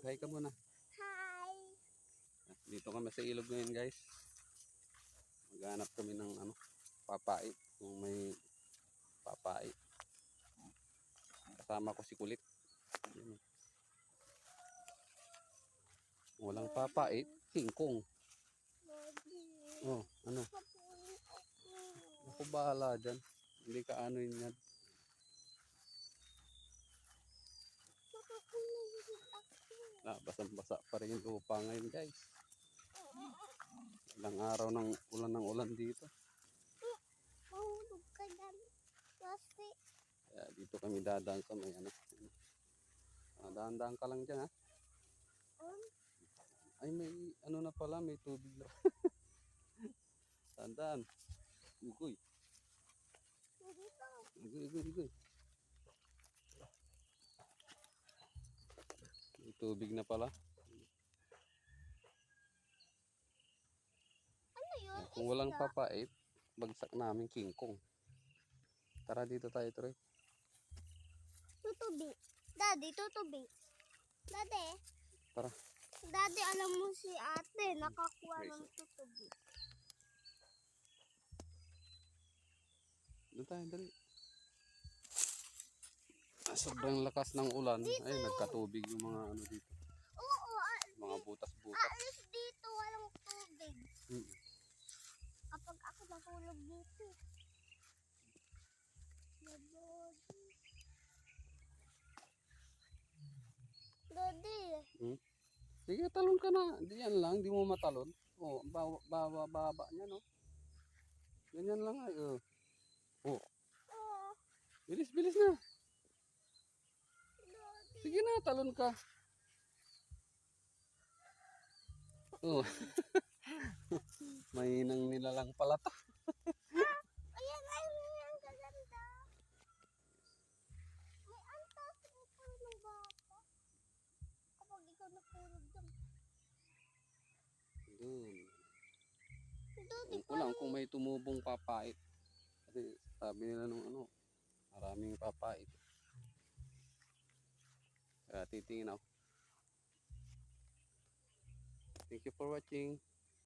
Hi ka muna. Hi! Dito kami sa ilog ngayon guys. Maghanap kami ng ano, papait. Kung may papait. Kasama ko si Kulit. Walang papait, singkong. Daddy, Oh, ano? Ako bahala dyan. Hindi ka ano yun yan. Ako. Ah, basang-basa pa rin yung lupa ngayon guys. Ilang araw ng ulan ng ulan dito. Mahulog ka dyan. Kasi, Kaya dito kami dadaan sa may ano. Ah, dahan-dahan ka lang dyan ha. um, Ay may ano na pala, may tubig na. Tandaan. Ugoy. Ugoy, ugoy, ugoy. Tubig na pala. Ano yun? Kung walang papait, bagsak namin kingkong. Tara dito tayo, Troy. Tutubi. Daddy, tutubi. Daddy. Tara. Daddy, alam mo si ate, nakakuha ng tutubi. Doon tayo, dali. Ah, sobrang lakas ng ulan. Ay, nagkatubig yung mga ano dito. Oo, a- Mga butas-butas. aalis dito, walang tubig. Mm. Kapag ako nahulog dito. Daddy. Daddy. Sige, talon ka na. Di yan lang, di mo matalon. Oh, baba, baba, baba niya, no? Ganyan lang ay, oh. Oh, Oh, bilis, bilis na. Sige na, talon ka. Oh. Mahinang nila lang pala to. Ayan, ay, may ang gaganda. May antas mo pa ng baka. Kapag ikaw nahulog dyan. Doon. Daddy, Kung kulang kung may tumubong papait. Kasi sabi nila nung ano, maraming papait. Kaya titingin ako. Thank you for watching.